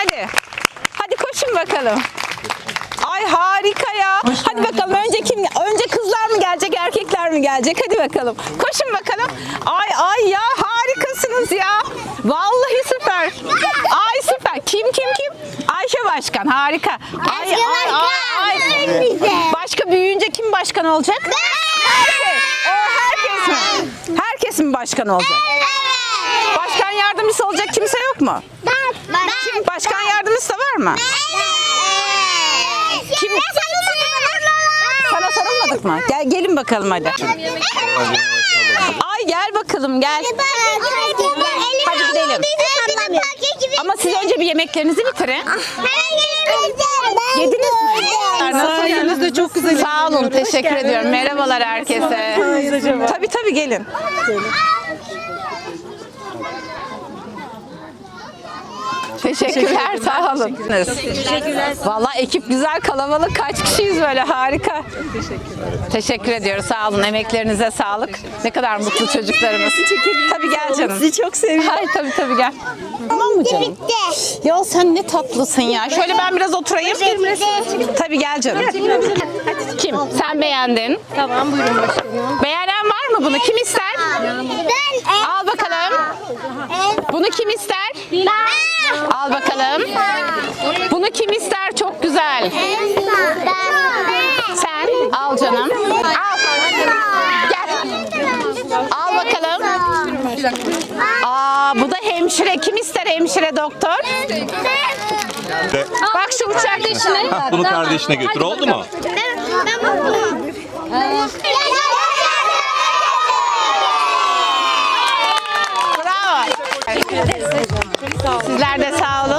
hadi. Hadi koşun bakalım. Ay harika ya. Hadi bakalım önce kim önce kızlar mı gelecek erkekler mi gelecek? Hadi bakalım. Koşun bakalım. Ay ay ya harikasınız ya. Vallahi süper. Ay süper. Kim kim kim? Ayşe Başkan harika. Ay Ayşe ay ay. Ay. Başka büyüyünce kim başkan olacak? Herkes. O herkes mi? Herkes mi başkan olacak? Başkan yardımcısı olacak kimse yok mu? Ben. Ben. Başkan yardımcısı da var mı? Kim? Sana sarılmadık mı? Gel gelin bakalım hadi. Ay gel bakalım gel. Hadi gidelim. Ama siz önce bir yemeklerinizi bitirin. Yediniz mi? Sayenizde de çok güzel. Sağ olun, teşekkür ediyorum. Merhabalar herkese. Tabii tabii gelin. Teşekkürler, sağ olun. Teşekkürler. Vallahi ekip güzel, kalabalık. Kaç kişiyiz böyle, harika. Teşekkür ediyoruz, sağ olun. Emeklerinize sağlık. Ne kadar mutlu çocuklarımız. Tabii gel canım. Sizi çok seviyorum. Hayır tabii tabii gel. Tamam mı canım? Ya sen ne tatlısın ya. Şöyle ben biraz oturayım. Tabii gel canım. Kim? Sen beğendin. Tamam buyurun başkanım. Beğenen mı bunu? Kim ister? Al bakalım. Bunu kim ister? Al bakalım. Bunu kim ister? Çok güzel. Sen al canım. Al. Gel. Al bakalım. Aa bu da hemşire. Kim ister hemşire doktor? De, Bak şu uçak bunu kardeşine götür oldu mu? Bravo. Sizler de sağ olun.